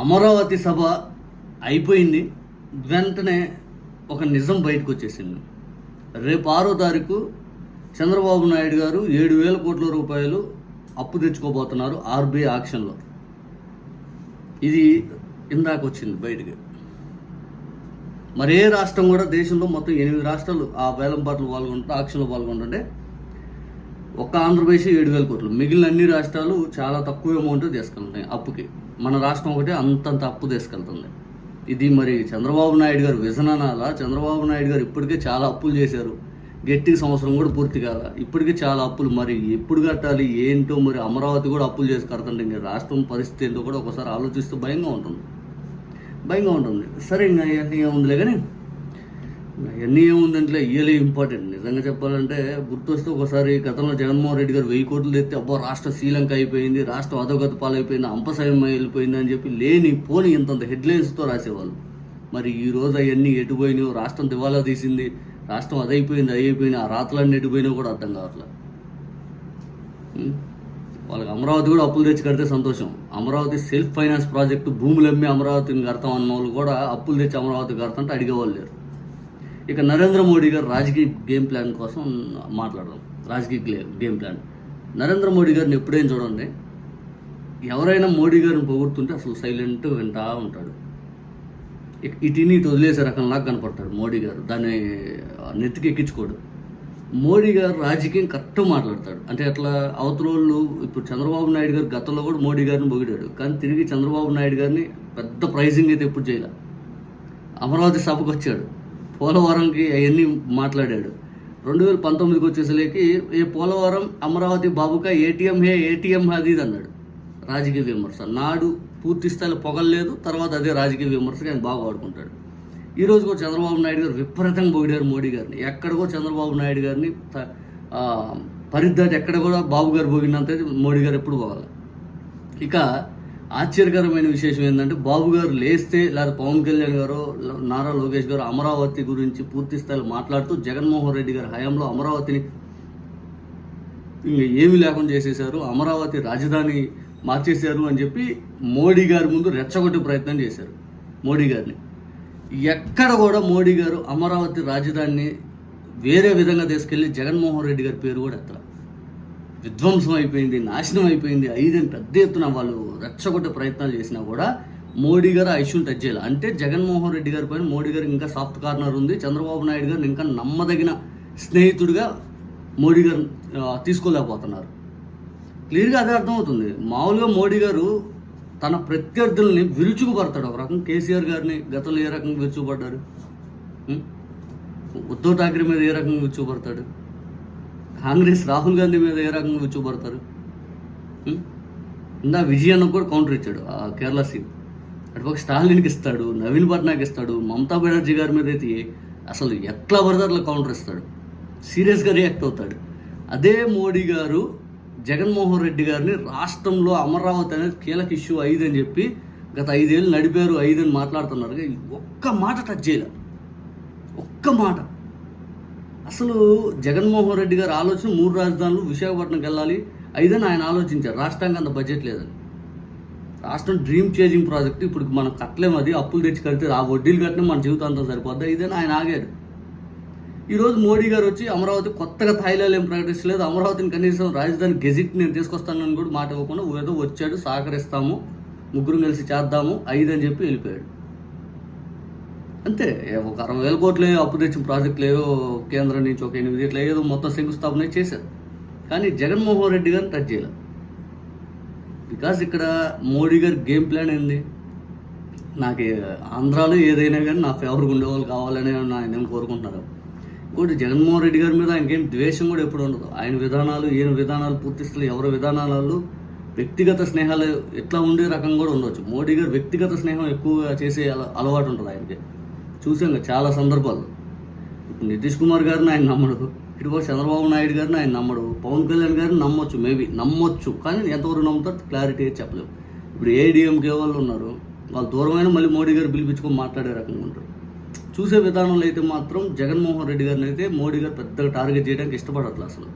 అమరావతి సభ అయిపోయింది. వెంటనే ఒక నిజం బయటకు వచ్చేసింది. రేపు ఆరో తారీఖు చంద్రబాబు నాయుడు గారు ఏడు వేల కోట్ల రూపాయలు అప్పు తెచ్చుకోబోతున్నారు ఆర్బీఐ ఆక్షన్లో. ఇది ఇందాక వచ్చింది బయటికి. మరే రాష్ట్రం కూడా దేశంలో మొత్తం ఎనిమిది రాష్ట్రాలు ఆ వేలంపాట్లు పాల్గొంటే ఆక్షన్లో పాల్గొంటుంటే ఒక్క ఆంధ్రప్రదేశ్ ఏడు వేల కోట్లు. మిగిలిన అన్ని రాష్ట్రాలు చాలా తక్కువ అమౌంట్ తీసుకెళ్తున్నాయి అప్పుకి. మన రాష్ట్రం ఒకటే అంతంత అప్పు తీసుకెళ్తుంది. ఇది మరి చంద్రబాబు నాయుడు గారు విజననాల చంద్రబాబు నాయుడు గారు ఇప్పటికే చాలా అప్పులు చేశారు. గట్టి సంవత్సరం కూడా పూర్తి కాల? ఇప్పటికే చాలా అప్పులు. మరి ఎప్పుడు కట్టాలి? ఏంటో మరి అమరావతి కూడా అప్పులు చేసి కడతంటే ఇంకా రాష్ట్రం పరిస్థితి ఏంటో కూడా ఒకసారి ఆలోచిస్తూ భయంగా ఉంటుంది. భయంగా ఉంటుంది. సరే ఇంకా ఇవన్నీ కానీ ఇవన్నీ ఏముందంటే ఇయలే ఇంపార్టెంట్. నిజంగా చెప్పాలంటే గుర్తొస్తే ఒకసారి గతంలో జగన్మోహన్ రెడ్డి గారు వెయ్యి కోట్లు తెస్తే అబ్బో రాష్ట్ర శ్రీలంక అయిపోయింది రాష్ట్రం అధోగత పాలైపోయింది అంపసాయం వెళ్ళిపోయింది అని చెప్పి లేని పోని ఇంతంత హెడ్లైన్స్తో రాసేవాళ్ళు. మరి ఈ రోజు అవన్నీ ఎటుపోయినాయో రాష్ట్రం దివాలా తీసింది రాష్ట్రం అదైపోయింది అయిపోయింది ఆ రాత్రులన్నీ ఎటుపోయినా కూడా అర్థం కావట్లేదు వాళ్ళకి అమరావతి కూడా అప్పులు తెచ్చి కడితే సంతోషం. అమరావతి సెల్ఫ్ ఫైనాన్స్ ప్రాజెక్టు భూములు అమ్మి అమరావతిని కడతాం అన్న వాళ్ళు కూడా అప్పులు తెచ్చి అమరావతి కడతాంటే అడిగేవాళ్ళు లేరు. ఇక నరేంద్ర మోడీ గారు రాజకీయ గేమ్ ప్లాన్ కోసం మాట్లాడదాం. రాజకీయ గ్లే- గేమ్ ప్లాన్. నరేంద్ర మోడీ గారిని ఎప్పుడైనా చూడండి. ఎవరైనా మోడీ గారిని పొగుడుతుంటే అసలు సైలెంట్ వింటా ఉంటాడు. ఇక ఇటుని ఇటు వదిలేసే రకంలాగా కనపడతాడు మోడీ గారు. దాన్ని నెత్తికి ఎక్కించుకోడు మోడీ గారు రాజకీయం కరెక్ట్ మాట్లాడతాడు. అంటే అట్లా అవతల వాళ్ళు ఇప్పుడు చంద్రబాబు నాయుడు గారు గతంలో కూడా మోడీ గారిని పొగిడాడు కానీ తిరిగి చంద్రబాబు నాయుడు గారిని పెద్ద ప్రైజింగ్ అయితే ఎప్పుడు చేయలే. అమరావతి సభకు వచ్చాడు. పోలవరంకి అవన్నీ మాట్లాడాడు. రెండు వేల పంతొమ్మిదికి వచ్చేసరికి ఏ పోలవరం అమరావతి బాబుక ఏటీఎం హే ఏటీఎం అది ఇది అన్నాడు. రాజకీయ విమర్శ. నాడు పూర్తి స్థాయిలో పొగలేదు తర్వాత అదే రాజకీయ విమర్శగా ఆయన బాగా వాడుకుంటాడు. ఈ కూడా చంద్రబాబు నాయుడు గారు విపరీతంగా పొగిడారు మోడీ గారిని. ఎక్కడికో చంద్రబాబు నాయుడు గారిని త- పరిద్దాటి ఎక్కడ కూడా బాబు గారు పోగినంత మోడీ గారు ఎప్పుడు పోవాలి ఇక ఆశ్చర్యకరమైన విశేషం ఏంటంటే బాబు గారు లేస్తే లేదా పవన్ కళ్యాణ్ గారు నారా లోకేష్ గారు అమరావతి గురించి పూర్తి స్థాయిలో మాట్లాడుతూ జగన్మోహన్ రెడ్డి గారి హయాంలో అమరావతిని ఇంకా ఏమీ లేకుండా చేసేశారు అమరావతి రాజధాని మార్చేశారు అని చెప్పి మోడీ గారి ముందు రెచ్చగొట్టే ప్రయత్నం చేశారు మోడీ గారిని. ఎక్కడ కూడా మోడీ గారు అమరావతి రాజధానిని వేరే విధంగా తీసుకెళ్ళి జగన్మోహన్ రెడ్డి గారి పేరు కూడా ఎత్తల. విధ్వంసం అయిపోయింది నాశనం అయిపోయింది ఐదని పెద్ద ఎత్తున వాళ్ళు రెచ్చగొట్టే ప్రయత్నాలు చేసినా కూడా మోడీ గారు ఆ ఇష్యూని టచ్ చేయాలి. అంటే జగన్మోహన్ రెడ్డి గారి పైన మోడీ గారికి ఇంకా సాఫ్ట్ కార్నర్ ఉంది. చంద్రబాబు నాయుడు గారిని ఇంకా నమ్మదగిన స్నేహితుడిగా మోడీ గారు తీసుకోలేకపోతున్నారు. క్లియర్గా అదే అర్థమవుతుంది. మామూలుగా మోడీ గారు తన ప్రత్యర్థుల్ని విరుచుకుపడతాడు. ఒక రకం కేసీఆర్ గారిని గతంలో ఏ రకంగా విరుచుకుపడ్డారు? ఉద్ధవ్ ఠాక్రే మీద ఏ రకంగా విరుచుకుపడతాడు? కాంగ్రెస్ రాహుల్ గాంధీ మీద ఏ రకంగా కూర్చోబడతారు ఇందా విజయన్న కూడా కౌంటర్ ఇచ్చాడు ఆ కేరళ సీన్ అటుపక్క స్టాలిన్కి ఇస్తాడు నవీన్ పట్నాయక్ ఇస్తాడు మమతా బెనర్జీ గారి మీద అయితే అసలు ఎట్లా పడితే అట్లా కౌంటర్ ఇస్తాడు. సీరియస్గా రియాక్ట్ అవుతాడు. అదే మోడీ గారు జగన్మోహన్ రెడ్డి గారిని రాష్ట్రంలో అమరావతి అనేది కీలక ఇష్యూ ఐదు అని చెప్పి గత ఐదేళ్ళు నడిపారు ఐదు అని మాట్లాడుతున్నారు. ఒక్క మాట టచ్ చేయలే. ఒక్క మాట. అసలు జగన్మోహన్ రెడ్డి గారు ఆలోచన మూడు రాజధానులు విశాఖపట్నంకి వెళ్ళాలి ఐదని ఆయన ఆలోచించారు. రాష్ట్రానికి అంత బడ్జెట్ లేదని. రాష్ట్రం డ్రీమ్ చేంజింగ్ ప్రాజెక్ట్ ఇప్పుడు మనం కట్టలేము అది. అప్పులు తెచ్చి కడితే ఆ వడ్డీలు కట్టిన మన జీవితాంతం సరిపోద్దా? ఇదని ఆయన ఆగారు. ఈరోజు మోడీ గారు వచ్చి అమరావతి కొత్తగా థాయిలాలు ఏం ప్రకటించలేదు అమరావతిని కనీసం రాజధాని గెజిట్ నేను తీసుకొస్తానని కూడా మాట ఇవ్వకుండా ఏదో వచ్చాడు సహకరిస్తాము ముగ్గురు కలిసి చేద్దాము ఐదు అని చెప్పి వెళ్ళిపోయాడు. అంతే ఒక అరవై వేల కోట్లు అప్పు తెచ్చిన ప్రాజెక్టులు ఏవో కేంద్రం నుంచి ఒక ఎనిమిది ఇట్లా ఏదో మొత్తం శంకుస్థాపన చేశారు. కానీ జగన్మోహన్ రెడ్డి గారిని టచ్ చేయలేదు బికాస్ ఇక్కడ మోడీ గారి గేమ్ ప్లాన్ ఏంది? నాకు ఆంధ్రాలో ఏదైనా కానీ నా ఫేవర్గా ఉండేవాళ్ళు కావాలని ఆయన కోరుకుంటున్నారు? ఇంకోటి జగన్మోహన్ రెడ్డి గారి మీద ఆయనకేం ద్వేషం కూడా ఎప్పుడు ఉండదు. ఆయన విధానాలు ఈయన విధానాలు పూర్తిస్తూ ఎవరి విధానాలలో వ్యక్తిగత స్నేహాలు ఎట్లా ఉండే రకం కూడా ఉండవచ్చు మోడీ గారు వ్యక్తిగత స్నేహం ఎక్కువగా చేసే అలవాటు ఉంటుంది ఆయనకి. చూసాం కదా చాలా సందర్భాలు. ఇప్పుడు నితీష్ కుమార్ గారిని ఆయన నమ్మడు ఇటుపో చంద్రబాబు నాయుడు గారిని ఆయన నమ్మడు పవన్ కళ్యాణ్ గారిని నమ్మొచ్చు మేబీ నమ్మొచ్చు కానీ ఎంతవరకు నమ్ముతారు క్లారిటీ చెప్పలేము ఇప్పుడు ఏడీఎంకే వాళ్ళు ఉన్నారు వాళ్ళు దూరమైన మళ్ళీ మోడీ గారు పిలిపించుకొని మాట్లాడే రకంగా ఉంటారు. చూసే విధానంలో అయితే మాత్రం జగన్మోహన్ రెడ్డి గారిని అయితే మోడీ గారు పెద్దగా టార్గెట్ చేయడానికి ఇష్టపడట్లేదు అసలు.